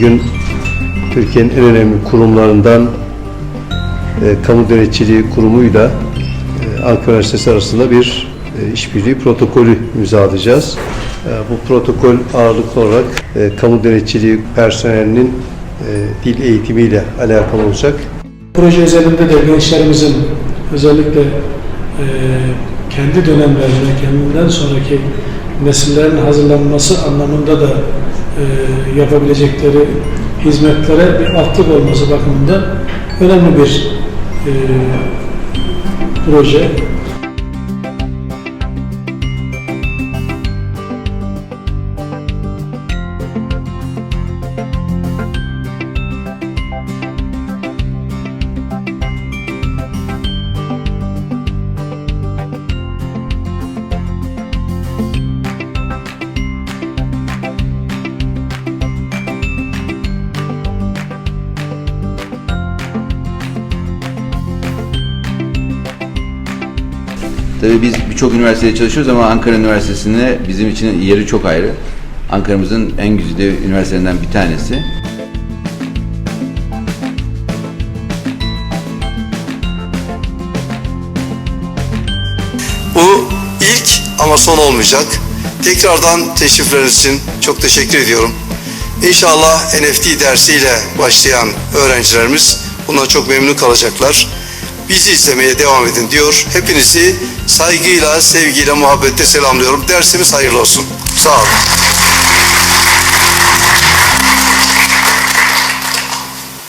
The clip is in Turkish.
Bugün Türkiye'nin en önemli kurumlarından e, Kamu Denetçiliği Kurumu'yla e, Ankara Üniversitesi arasında bir e, işbirliği protokolü imzalayacağız. E, bu protokol ağırlıklı olarak e, kamu denetçiliği personelinin e, dil eğitimiyle alakalı olacak. Proje özelinde de gençlerimizin özellikle e, kendi dönemlerine, kendinden sonraki nesillerin hazırlanması anlamında da e, yapabilecekleri hizmetlere bir altlık olması bakımından önemli bir e, proje. Tabii biz birçok üniversitede çalışıyoruz ama Ankara Üniversitesi'nde bizim için yeri çok ayrı. Ankara'mızın en güzide üniversitelerinden bir tanesi. Bu ilk ama son olmayacak. Tekrardan teşrifleriniz için çok teşekkür ediyorum. İnşallah NFT dersiyle başlayan öğrencilerimiz bundan çok memnun kalacaklar. Bizi izlemeye devam edin diyor. Hepinizi saygıyla, sevgiyle, muhabbetle selamlıyorum. Dersimiz hayırlı olsun. Sağ olun.